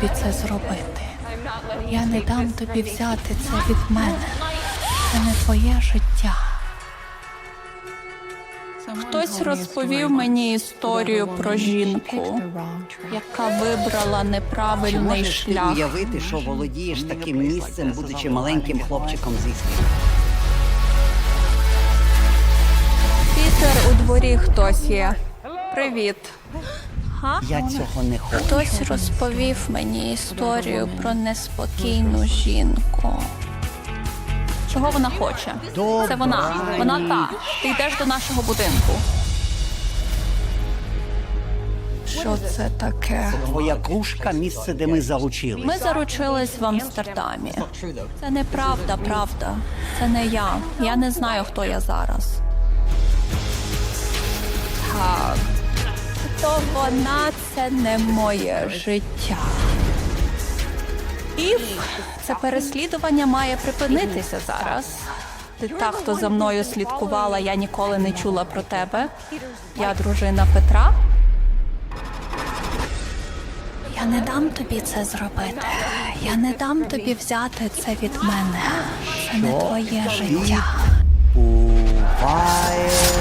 тобі це зробити. Я не дам тобі взяти це від мене. Це не твоє життя. Хтось розповів мені історію про жінку, яка вибрала неправильний шлях. уявити, що володієш таким місцем, будучи маленьким хлопчиком зі слів? Пітер, у дворі хтось є. Привіт. Я цього не хочу. Хтось розповів мені історію про неспокійну жінку. Чого вона хоче? Це вона. Вона та. Ти йдеш до нашого будинку. Що це таке? Твоя кружка місце, де ми заручились. Ми заручились в Амстердамі. Це неправда, правда. Це не я. Я не знаю, хто я зараз. То вона це не моє життя. Ів, це переслідування має припинитися зараз. Ти та, хто за мною слідкувала, я ніколи не чула про тебе. Я дружина Петра. Я не дам тобі це зробити. Я не дам тобі взяти це від мене. Це не твоє життя. Це